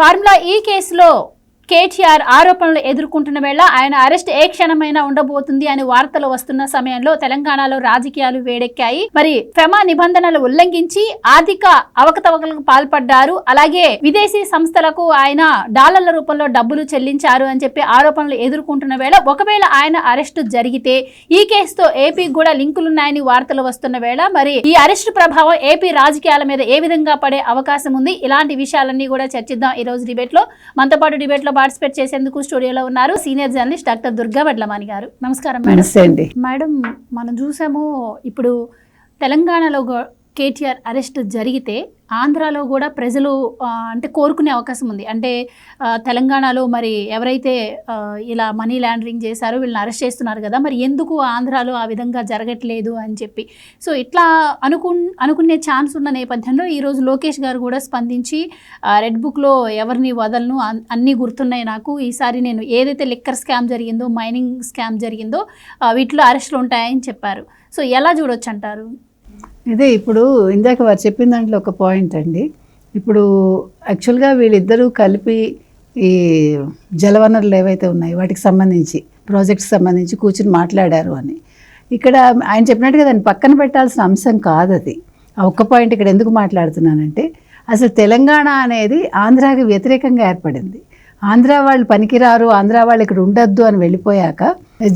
Formula ఈ కేసులో కేటీఆర్ ఆరోపణలు ఎదుర్కొంటున్న వేళ ఆయన అరెస్ట్ ఏ క్షణమైనా ఉండబోతుంది అని వార్తలు వస్తున్న సమయంలో తెలంగాణలో రాజకీయాలు వేడెక్కాయి. మరి ఫెమా నిబంధనలు ఉల్లంఘించి ఆర్థిక అవకతవకలకు పాల్పడ్డారు. అలాగే విదేశీ సంస్థలకు ఆయన డాలర్ల రూపంలో డబ్బులు చెల్లించారు అని చెప్పి ఆరోపణలు ఎదుర్కొంటున్న వేళ ఒకవేళ ఆయన అరెస్టు జరిగితే ఈ కేసుతో ఏపీ కూడా లింకులున్నాయని వార్తలు వస్తున్న వేళ మరి ఈ అరెస్టు ప్రభావం ఏపీ రాజకీయాల మీద ఏ విధంగా పడే అవకాశం ఉంది? ఇలాంటి విషయాలన్నీ కూడా చర్చిద్దాం ఈ రోజు డిబేట్లో మనతో పాటు డిబేట్లో పార్టిసిపేట్ చేసేందుకు స్టూడియోలో ఉన్నారు senior journalist doctor Durga Vadlamani garu. నమస్కారం మేడం. మేడం మనం చూసాము ఇప్పుడు తెలంగాణలో కేటీఆర్ అరెస్ట్ జరిగితే ఆంధ్రాలో కూడా ప్రజలు అంటే కోరుకునే అవకాశం ఉంది. అంటే తెలంగాణలో మరి ఎవరైతే ఇలా మనీ లాండరింగ్ చేశారో వీళ్ళని అరెస్ట్ చేస్తున్నారు కదా మరి ఎందుకు ఆంధ్రాలో ఆ విధంగా జరగట్లేదు అని చెప్పి. సో ఇట్లా అనుకు అనుకునే ఛాన్స్ ఉన్న నేపథ్యంలో ఈరోజు లోకేష్ గారు కూడా స్పందించి రెడ్ బుక్లో ఎవరిని వదలను అన్నీ గుర్తున్నాయి నాకు. ఈసారి నేను ఏదైతే లిక్కర్ స్కామ్ జరిగిందో మైనింగ్ స్కామ్ జరిగిందో వీటిలో అరెస్టులు ఉంటాయని చెప్పారు. సో ఎలా చూడొచ్చు అంటారు? ఇదే ఇప్పుడు ఇందాక వారు చెప్పిన దాంట్లో ఒక పాయింట్ అండి. ఇప్పుడు యాక్చువల్గా వీళ్ళిద్దరూ కలిపి ఈ జలవనరులు ఏవైతే ఉన్నాయో వాటికి సంబంధించి ప్రాజెక్ట్స్ సంబంధించి కూర్చుని మాట్లాడారు అని. ఇక్కడ ఆయన చెప్పినట్టుగా దాన్ని పక్కన పెట్టాల్సిన అంశం కాదు అది. ఆ ఒక్క పాయింట్ ఇక్కడ ఎందుకు మాట్లాడుతున్నానంటే అసలు తెలంగాణ అనేది ఆంధ్రాకి వ్యతిరేకంగా ఏర్పడింది. ఆంధ్ర వాళ్ళు పనికిరారు ఆంధ్ర వాళ్ళు ఇక్కడ ఉండొద్దు అని వెళ్ళిపోయాక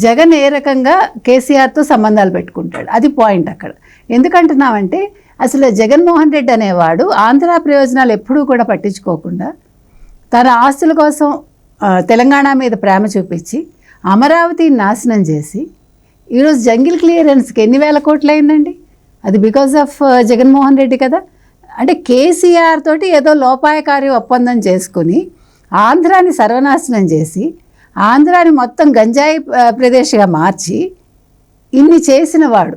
జగన్ ఏ రకంగా కేసీఆర్తో సంబంధాలు పెట్టుకుంటాడు. అది పాయింట్ అక్కడ. ఎందుకంటున్నామంటే అసలు జగన్మోహన్ రెడ్డి అనేవాడు ఆంధ్ర ప్రయోజనాలు ఎప్పుడూ కూడా పట్టించుకోకుండా తన ఆస్తుల కోసం తెలంగాణ మీద ప్రేమ చూపించి అమరావతిని నాశనం చేసి ఈరోజు జంగిల్ క్లియరెన్స్కి ఎన్ని వేల కోట్లు అయిందండి? అది బికాజ్ ఆఫ్ జగన్మోహన్ రెడ్డి కదా? అంటే కేసీఆర్ తోటి ఏదో లోపాయకారి ఒప్పందం చేసుకుని ఆంధ్రాని సర్వనాశనం చేసి ఆంధ్రాని మొత్తం గంజాయి ప్రదేశ్గా మార్చి ఇన్ని చేసిన వాడు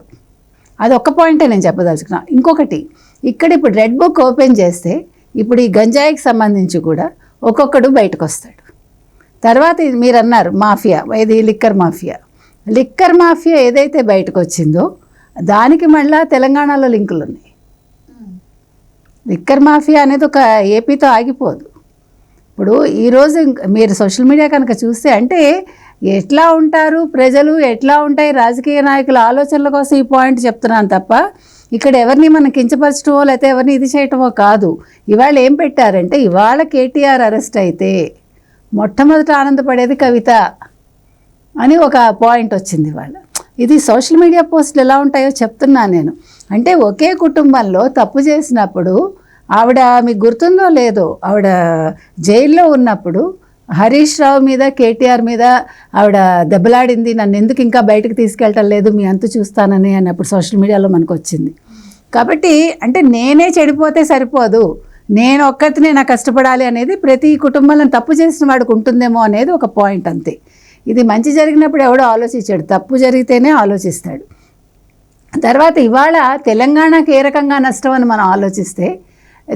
అది ఒక్క పాయింటే నేను చెప్పదలుచుకున్నా. ఇంకొకటి ఇక్కడ ఇప్పుడు రెడ్ బుక్ ఓపెన్ చేస్తే ఇప్పుడు ఈ గంజాయికి సంబంధించి కూడా ఒక్కొక్కడు బయటకు వస్తాడు తర్వాత ఇది మీరు అన్నారు మాఫియా ఇది లిక్కర్ మాఫియా. లిక్కర్ మాఫియా ఏదైతే బయటకు వచ్చిందో దానికి మళ్ళా తెలంగాణలో లింకులు ఉన్నాయి లిక్కర్ మాఫియా అనేది ఒక ఏపీతో ఆగిపోదు. ఇప్పుడు ఈరోజు ఇంక- మీరు సోషల్ మీడియా కనుక చూస్తే అంటే ఎట్లా ఉంటారు ప్రజలు ఎట్లా ఉంటాయి రాజకీయ నాయకుల ఆలోచనల కోసం ఈ పాయింట్ చెప్తున్నాను తప్ప ఇక్కడ ఎవరిని మనం కించపరచడమో లేకపోతే ఎవరిని ఇది చేయటమో కాదు. ఇవాళ ఏం పెట్టారంటే ఇవాళ కేటీఆర్ అరెస్ట్ అయితే మొట్టమొదట ఆనందపడేది కవిత అని ఒక పాయింట్ వచ్చింది వాళ్ళ ఇది సోషల్ మీడియా పోస్టులు ఎలా ఉంటాయో చెప్తున్నా నేను. అంటే ఒకే కుటుంబంలో తప్పు చేసినప్పుడు ఆవిడ మీకు గుర్తుందో లేదో ఆవిడ జైల్లో ఉన్నప్పుడు హరీష్ రావు మీద కేటీఆర్ మీద ఆవిడ దెబ్బలాడింది నన్ను ఎందుకు ఇంకా బయటకు తీసుకెళ్ళటం లేదు మీ అంతు చూస్తానని అన్నప్పుడు సోషల్ మీడియాలో మనకు వచ్చింది కాబట్టి అంటే నేనే చెడిపోతే సరిపోదు నేను ఒక్కటినే నా కష్టపడాలి అనేది ప్రతి కుటుంబంలో తప్పు చేసిన వాడికి ఉంటుందేమో అనేది ఒక పాయింట్ అంతే. ఇది మంచి జరిగినప్పుడు ఎవడో ఆలోచించాడు తప్పు జరిగితేనే ఆలోచిస్తాడు. తర్వాత ఇవాళ తెలంగాణకి ఏ రకంగా నష్టం అని మనం ఆలోచిస్తే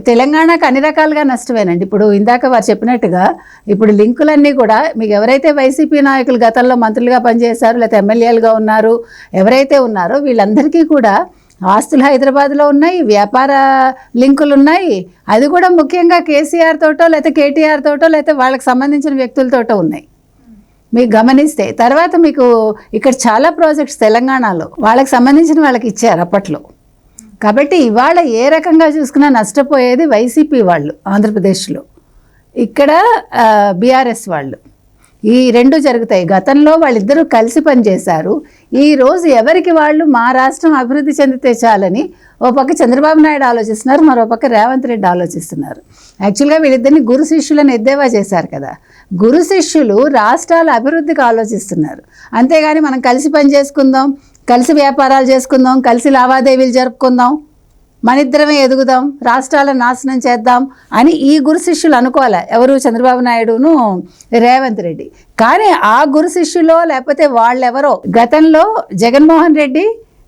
తెలంగాణకు అన్ని రకాలుగా నష్టమేనండి. ఇప్పుడు ఇందాక వారు చెప్పినట్టుగా ఇప్పుడు లింకులన్నీ కూడా మీకు ఎవరైతే వైసీపీ నాయకులు గతంలో మంత్రులుగా పనిచేశారు లేకపోతే ఎమ్మెల్యేలుగా ఉన్నారు ఎవరైతే ఉన్నారో వీళ్ళందరికీ కూడా ఆస్తులు హైదరాబాద్లో ఉన్నాయి వ్యాపార లింకులు ఉన్నాయి. అది కూడా ముఖ్యంగా కేసీఆర్ తోటో లేకపోతే కేటీఆర్ తోటో లేకపోతే వాళ్ళకి సంబంధించిన వ్యక్తులతోటో ఉన్నాయి. మీకు గమనిస్తే తర్వాత మీకు ఇక్కడ చాలా ప్రాజెక్ట్స్ తెలంగాణలో వాళ్ళకి సంబంధించిన వాళ్ళకి ఇచ్చారు అప్పట్లో. కాబట్టి ఇవాళ ఏ రకంగా చూసుకున్నా నష్టపోయేది వైసీపీ వాళ్ళు ఆంధ్రప్రదేశ్లో. ఇక్కడ బీఆర్ఎస్ వాళ్ళు. ఈ రెండు జరుగుతాయి. గతంలో వాళ్ళిద్దరూ కలిసి పనిచేశారు. ఈ రోజు ఎవరికి వాళ్ళు మా రాష్ట్రం అభివృద్ధి చెందితే చాలని ఓ పక్క చంద్రబాబు నాయుడు ఆలోచిస్తున్నారు మరో పక్క రేవంత్ రెడ్డి ఆలోచిస్తున్నారు. యాక్చువల్గా వీళ్ళిద్దరిని గురు శిష్యులను ఎద్దేవా చేశారు కదా. గురు శిష్యులు రాష్ట్రాల అభివృద్ధికి ఆలోచిస్తున్నారు. అంతేగాని మనం కలిసి పని చేసుకుందాం కలిసి వ్యాపారాలు చేసుకుందాం కలిసి లావాదేవీలు జరుపుకుందాం మనిద్దరమే ఎదుగుదాం రాష్ట్రాలను నాశనం చేద్దాం అని ఈ గురు శిష్యులు అనుకోవాలి? ఎవరు? చంద్రబాబు నాయుడును రేవంత్ రెడ్డి. కానీ ఆ గురు శిష్యులో లేకపోతే వాళ్ళెవరో? గతంలో Jaganmohan Reddy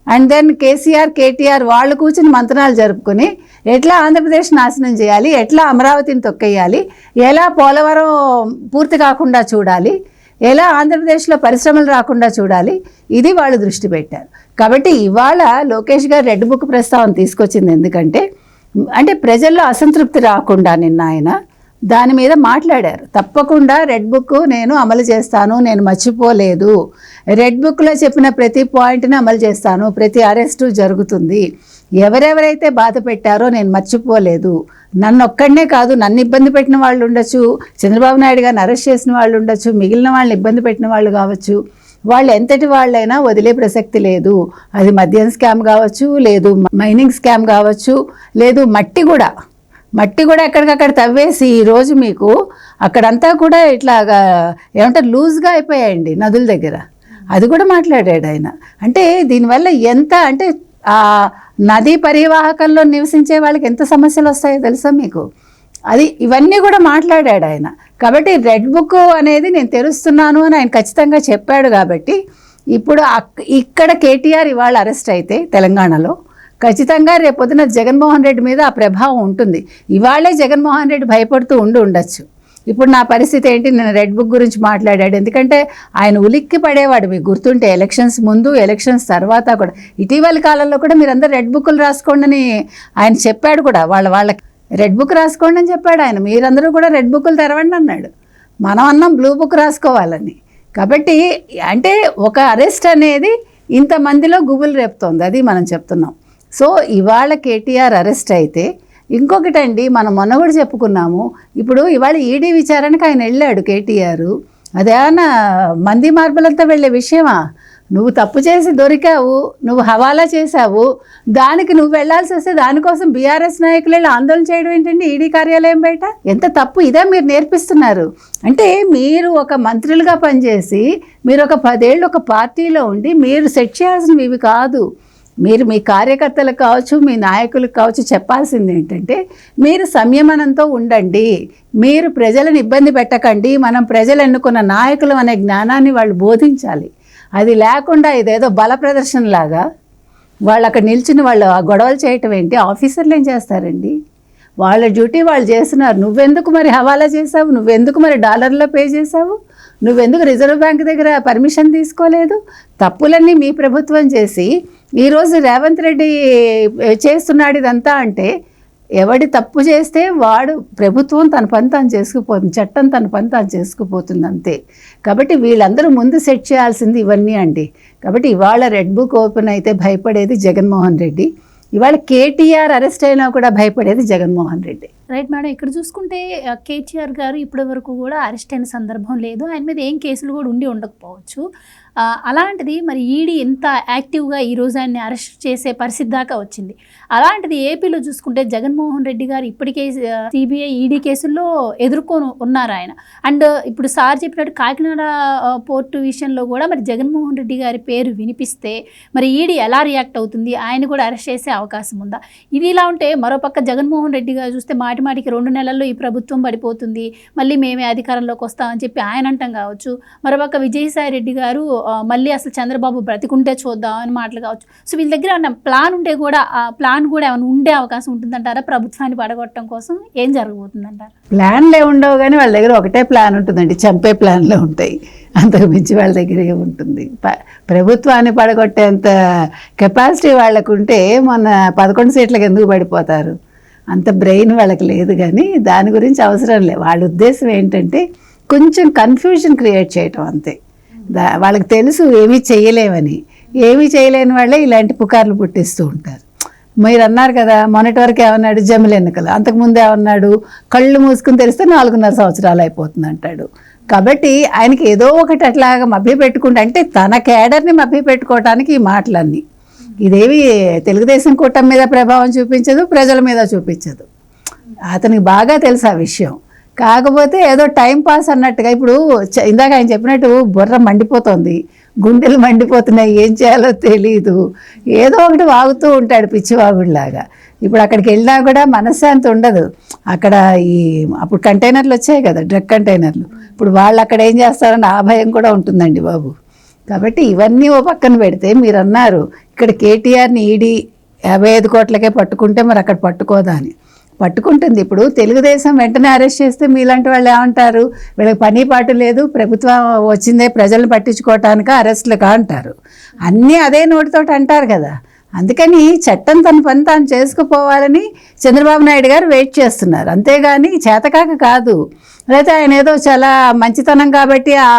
and then KCR KTR వాళ్ళు కూర్చుని మంత్రాలు జరుపుకుని ఎట్లా ఆంధ్రప్రదేశ్ నాశనం చేయాలి ఎట్లా అమరావతిని తొక్కేయాలి ఎలా పోలవరం పూర్తి కాకుండా చూడాలి ఎలా ఆంధ్రప్రదేశ్లో పరిశ్రమలు రాకుండా చూడాలి ఇది వాళ్ళు దృష్టి పెట్టారు. కాబట్టి ఇవాళ లోకేష్ గారు రెడ్ బుక్ ప్రస్తావన తీసుకొచ్చింది ఎందుకంటే అంటే ప్రజల్లో అసంతృప్తి రాకుండా నిన్న ఆయన దాని మీద మాట్లాడారు. తప్పకుండా రెడ్ బుక్ నేను అమలు చేస్తాను నేను మర్చిపోలేదు. రెడ్ బుక్లో చెప్పిన ప్రతి పాయింట్ని అమలు చేస్తాను ప్రతి అరెస్టు జరుగుతుంది. ఎవరెవరైతే బాధ పెట్టారో నేను మర్చిపోలేదు. నన్ను ఒక్కడనే కాదు నన్ను ఇబ్బంది పెట్టిన వాళ్ళు ఉండొచ్చు చంద్రబాబు నాయుడు గారిని అరెస్ట్ చేసిన వాళ్ళు ఉండొచ్చు మిగిలిన వాళ్ళని ఇబ్బంది పెట్టిన వాళ్ళు కావచ్చు. వాళ్ళు ఎంతటి వాళ్ళైనా వదిలే ప్రసక్తి లేదు. అది మద్యం స్కామ్ కావచ్చు లేదు మైనింగ్ స్కామ్ కావచ్చు లేదు మట్టి కూడా. మట్టి కూడా ఎక్కడికక్కడ తవ్వేసి ఈరోజు మీకు అక్కడంతా కూడా ఇట్లాగా ఏమంటారు లూజ్గా అయిపోయాయండి నదుల దగ్గర. అది కూడా మాట్లాడాడు ఆయన. అంటే దీనివల్ల ఎంత అంటే ఆ నదీ పరివాహకంలో నివసించే వాళ్ళకి ఎంత సమస్యలు వస్తాయో తెలుసా మీకు? అది ఇవన్నీ కూడా మాట్లాడాడు ఆయన. కాబట్టి రెడ్ బుక్ అనేది నేను తెరుస్తున్నాను అని ఆయన ఖచ్చితంగా చెప్పాడు కాబట్టి ఇప్పుడు అక్- ఇక్కడ కేటీఆర్ ఇవాళ అరెస్ట్ అయితే తెలంగాణలో ఖచ్చితంగా రేపొద్దున జగన్మోహన్ రెడ్డి మీద ఆ ప్రభావం ఉంటుంది. ఇవాళే జగన్మోహన్ రెడ్డి భయపడుతూ ఉండి ఉండొచ్చు. ఇప్పుడు నా పరిస్థితి ఏంటి? నేను రెడ్ బుక్ గురించి మాట్లాడాడు. ఎందుకంటే ఆయన ఉలిక్కి పడేవాడు. మీకు గుర్తుంటే ఎలక్షన్స్ ముందు ఎలక్షన్స్ తర్వాత కూడా. ఇటీవల కాలంలో కూడా మీరందరూ రెడ్ బుక్లు రాసుకోండి అని ఆయన చెప్పాడు కూడా. వాళ్ళ వాళ్ళకి రెడ్ బుక్ రాసుకోండి అని చెప్పాడు ఆయన. మీరందరూ కూడా రెడ్ బుక్లు తెరవండి అన్నాడు. మనం అన్నాం బ్లూ బుక్ రాసుకోవాలని. కాబట్టి అంటే ఒక అరెస్ట్ అనేది ఇంతమందిలో గుబులు రేపుతోంది. అది మనం చెప్తున్నాం. సో ఇవాళ కేటీఆర్ అరెస్ట్ అయితే ఇంకొకటండి మనం మొన్న కూడా చెప్పుకున్నాము. ఇప్పుడు ఇవాళ ఈడీ విచారణకు ఆయన వెళ్ళాడు కేటీఆర్. అదేమన్నా మంది మార్పులంతా వెళ్ళే విషయమా? నువ్వు తప్పు చేసి దొరికావు నువ్వు హవాలా చేశావు. దానికి నువ్వు వెళ్ళాల్సి వస్తే దానికోసం బీఆర్ఎస్ నాయకులు వెళ్ళి ఆందోళన చేయడం ఏంటండి ఈడీ కార్యాలయం బయట? ఎంత తప్పు ఇదే మీరు నేర్పిస్తున్నారు. అంటే మీరు ఒక మంత్రులుగా పనిచేసి మీరు ఒక పదేళ్ళు ఒక పార్టీలో ఉండి మీరు సెట్ చేయాల్సినవి ఇవి కాదు. మీరు మీ కార్యకర్తలకు కావచ్చు మీ నాయకులకు కావచ్చు చెప్పాల్సింది ఏంటంటే మీరు సంయమనంతో ఉండండి. మీరు ప్రజలను ఇబ్బంది పెట్టకండి. మనం ప్రజలు ఎన్నుకున్న నాయకులు అనే జ్ఞానాన్ని వాళ్ళు బోధించాలి. అది లేకుండా ఇదేదో బల ప్రదర్శనలాగా వాళ్ళు అక్కడ నిల్చుని వాళ్ళు ఆ గొడవలు చేయటం ఏంటి? ఆఫీసర్లు ఏం చేస్తారండి? వాళ్ళ డ్యూటీ వాళ్ళు చేస్తున్నారు. నువ్వెందుకు మరి హవాలా చేసావు నువ్వెందుకు మరి డాలర్లో పే చేసావు నువ్వెందుకు రిజర్వ్ బ్యాంక్ దగ్గర పర్మిషన్ తీసుకోలేదు? తప్పులన్నీ మీ ప్రభుత్వం చేసి ఈరోజు రేవంత్ రెడ్డి చేస్తున్నాడు ఇదంతా అంటే ఎవడి తప్పు చేస్తే వాడు ప్రభుత్వం తన పని తాను చేసుకుపోతుంది చట్టం తన పని తాను చేసుకుపోతుంది అంతే. కాబట్టి వీళ్ళందరూ ముందు సెట్ చేయాల్సింది ఇవన్నీ అండి. కాబట్టి ఇవాళ రెడ్ బుక్ ఓపెన్ అయితే భయపడేది జగన్మోహన్ రెడ్డి. ఇవాళ కేటీఆర్ అరెస్ట్ అయినా కూడా భయపడేది జగన్మోహన్ రెడ్డి. రైట్ మేడం ఇక్కడ చూసుకుంటే కేటీఆర్ గారు ఇప్పటి వరకు కూడా అరెస్ట్ అయిన సందర్భం లేదు. ఆయన మీద ఏం కేసులు కూడా ఉండి ఉండకపోవచ్చు. అలాంటిది మరి ఈడీ ఎంత యాక్టివ్గా ఈ రోజు ఆయన్ని అరెస్ట్ చేసే పరిస్థితి దాకా వచ్చింది. అలాంటిది ఏపీలో చూసుకుంటే జగన్మోహన్ రెడ్డి గారు ఇప్పటికే సిబిఐ ఈడీ కేసుల్లో ఎదుర్కొని ఉన్నారు ఆయన. అండ్ ఇప్పుడు సార్ చెప్పినట్టు కాకినాడ పోర్టు విషయంలో కూడా మరి జగన్మోహన్ రెడ్డి గారి పేరు వినిపిస్తే మరి ఈడీ ఎలా రియాక్ట్ అవుతుంది? ఆయన కూడా అరెస్ట్ చేసే అవకాశం ఉందా? ఇది ఇలా ఉంటే మరోపక్క జగన్మోహన్ రెడ్డి గారు చూస్తే మాటి మాటికి రెండు నెలల్లో ఈ ప్రభుత్వం పడిపోతుంది. మళ్ళీ మేమే అధికారంలోకి వస్తామని చెప్పి ఆయన అంటాం కావచ్చు. మరోపక్క విజయసాయి రెడ్డి గారు మళ్ళీ అసలు చంద్రబాబు బ్రతికుంటే చూద్దాం అని మాటలు కావచ్చు. సో వీళ్ళ దగ్గర ఏమన్నా ప్లాన్ ఉంటే కూడా ఆ ప్లాన్ కూడా ఏమైనా ఉండే అవకాశం ఉంటుందంటారా? ప్రభుత్వాన్ని పడగొట్టడం కోసం ఏం జరగబోతుందంటారా? ప్లాన్లే ఉండవు కానీ వాళ్ళ దగ్గర ఒకటే ప్లాన్ ఉంటుందండి. చంపే ప్లాన్లే ఉంటాయి. అంతకు మించి వాళ్ళ దగ్గర ఉంటుంది. ప- ప్రభుత్వాన్ని పడగొట్టేంత కెపాసిటీ వాళ్ళకుంటే మన మొన్న పదకొండు సీట్లకు ఎందుకు పడిపోతారు? అంత బ్రెయిన్ వాళ్ళకి లేదు కానీ దాని గురించి అవసరం లేదు. వాళ్ళ ఉద్దేశం ఏంటంటే కొంచెం కన్ఫ్యూజన్ క్రియేట్ చేయటం అంతే. దా వాళ్ళకి తెలుసు ఏమీ చేయలేమని. ఏమీ చేయలేని వాళ్ళే ఇలాంటి పుకార్లు పుట్టిస్తూ ఉంటారు. మీరు అన్నారు కదా మొన్నటి వరకు ఏమన్నాడు? జమిలి ఎన్నికలు. అంతకుముందు ఏమన్నాడు? కళ్ళు మూసుకుని తెలిస్తే నాలుగున్నర సంవత్సరాలు అయిపోతుంది అంటాడు. కాబట్టి ఆయనకి ఏదో ఒకటి అట్లాగా మభ్య పెట్టుకుంటే అంటే తన కేడర్ని మభ్య పెట్టుకోవటానికి ఈ మాటలన్నీ. ఇదేవి తెలుగుదేశం కూటమి మీద ప్రభావం చూపించదు ప్రజల మీద చూపించదు. అతనికి బాగా తెలుసు ఆ విషయం. కాకపోతే ఏదో టైం పాస్ అన్నట్టుగా ఇప్పుడు చ- ఇందాక ఆయన చెప్పినట్టు బుర్ర మండిపోతుంది. గుండెలు మండిపోతున్నాయి ఏం చేయాలో తెలియదు ఏదో ఒకటి వాగుతూ ఉంటాడు పిచ్చివాగుడిలాగా. ఇప్పుడు అక్కడికి వెళ్ళినా కూడా మనశ్శాంతి ఉండదు. అక్కడ ఈ అప్పుడు కంటైనర్లు వచ్చాయి కదా డ్రగ్ కంటైనర్లు ఇప్పుడు వాళ్ళు అక్కడ ఏం చేస్తారని ఆ భయం కూడా ఉంటుందండి బాబు. కాబట్టి ఇవన్నీ ఓ పక్కన పెడితే మీరు అన్నారు ఇక్కడ కేటీఆర్ని ఈడీ యాభై ఐదు కోట్లకే పట్టుకుంటే మరి అక్కడ పట్టుకోదా అని. పట్టుకుంటుంది. ఇప్పుడు తెలుగుదేశం వెంటనే అరెస్ట్ చేస్తే మీలాంటి వాళ్ళు ఏమంటారు? వీళ్ళకి పని పాటు లేదు ప్రభుత్వం వచ్చిందే ప్రజలను పట్టించుకోవటానిక అరెస్ట్లుగా అంటారు. అన్నీ అదే నోటితోటి అంటారు కదా. అందుకని చట్టం తన పని తాను చేసుకుపోవాలని చంద్రబాబు నాయుడు గారు వెయిట్ చేస్తున్నారు. అంతేగాని చేతకాక కాదు. లేకపోతే ఆయన ఏదో చాలా మంచితనం కాబట్టి ఆ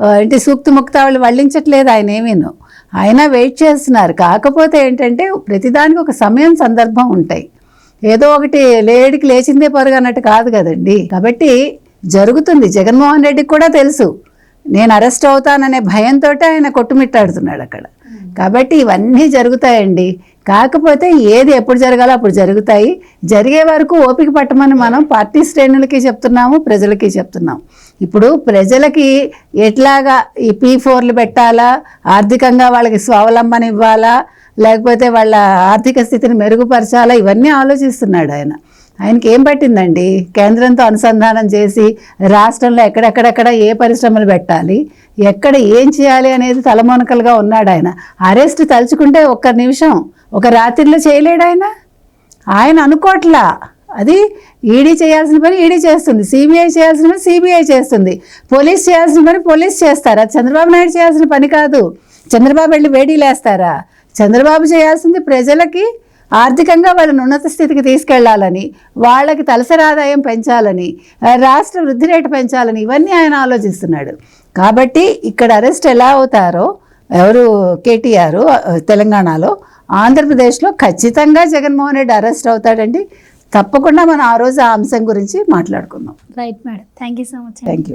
ఆ, ఏంటి సూక్తి ముక్తావళి వల్లించట్లేదు ఆయన ఏమీను. ఆయన వెయిట్ చేస్తున్నారు. కాకపోతే ఏంటంటే ప్రతిదానికి ఒక సమయం సందర్భం ఉంటాయి. ఏదో ఒకటి లేడికి లేచిందే పరుగు అన్నట్టు కాదు కదండి. కాబట్టి జరుగుతుంది. జగన్మోహన్ రెడ్డికి కూడా తెలుసు. నేను అరెస్ట్ అవుతాననే భయంతో ఆయన కొట్టుమిట్టాడుతున్నాడు అక్కడ. కాబట్టి ఇవన్నీ జరుగుతాయండి. కాకపోతే ఏది ఎప్పుడు జరగాలో అప్పుడు జరుగుతాయి. జరిగే వరకు ఓపిక పట్టమని మనం పార్టీ శ్రేణులకి చెప్తున్నాము ప్రజలకి చెప్తున్నాం ఇప్పుడు ప్రజలకి ఎట్లాగా ఈ పీ ఫోర్లు పెట్టాలా ఆర్థికంగా వాళ్ళకి స్వావలంబన ఇవ్వాలా లేకపోతే వాళ్ళ ఆర్థిక స్థితిని మెరుగుపరచాలా ఇవన్నీ ఆలోచిస్తున్నాడు ఆయన. ఆయనకి ఏం పట్టిందండి? కేంద్రంతో అనుసంధానం చేసి రాష్ట్రంలో ఎక్కడెక్కడెక్కడ ఏ పరిశ్రమలు పెట్టాలి ఎక్కడ ఏం చేయాలి అనేది తలమోనకలుగా ఉన్నాడు ఆయన. అరెస్ట్ తలుచుకుంటే ఒక్క నిమిషం ఒక రాత్రిలో చేయలేడు ఆయన? ఆయన అనుకోవట్లా అది ఈడీ చేయాల్సిన పని ఈడీ చేస్తుంది. సిబిఐ చేయాల్సిన పని సిబిఐ చేస్తుంది. పోలీస్ చేయాల్సిన పని పోలీస్ చేస్తారు? అది చంద్రబాబు నాయుడు చేయాల్సిన పని కాదు. చంద్రబాబు వెళ్ళి వేడీలేస్తారా చంద్రబాబు చేయాల్సింది ప్రజలకి ఆర్థికంగా వాళ్ళని ఉన్నత స్థితికి తీసుకెళ్ళాలని వాళ్ళకి తలసరి ఆదాయం పెంచాలని రాష్ట్ర వృద్ధి రేటు పెంచాలని ఇవన్నీ ఆయన ఆలోచిస్తున్నాడు. కాబట్టి ఇక్కడ అరెస్ట్ ఎలా అవుతారో ఎవరు కేటీఆర్ తెలంగాణలో ఆంధ్రప్రదేశ్లో ఖచ్చితంగా జగన్మోహన్ రెడ్డి అరెస్ట్ అవుతాడండి. తప్పకుండా మనం ఆ రోజు ఆ అంశం గురించి మాట్లాడుకుందాం. Right madam thank you so much thank you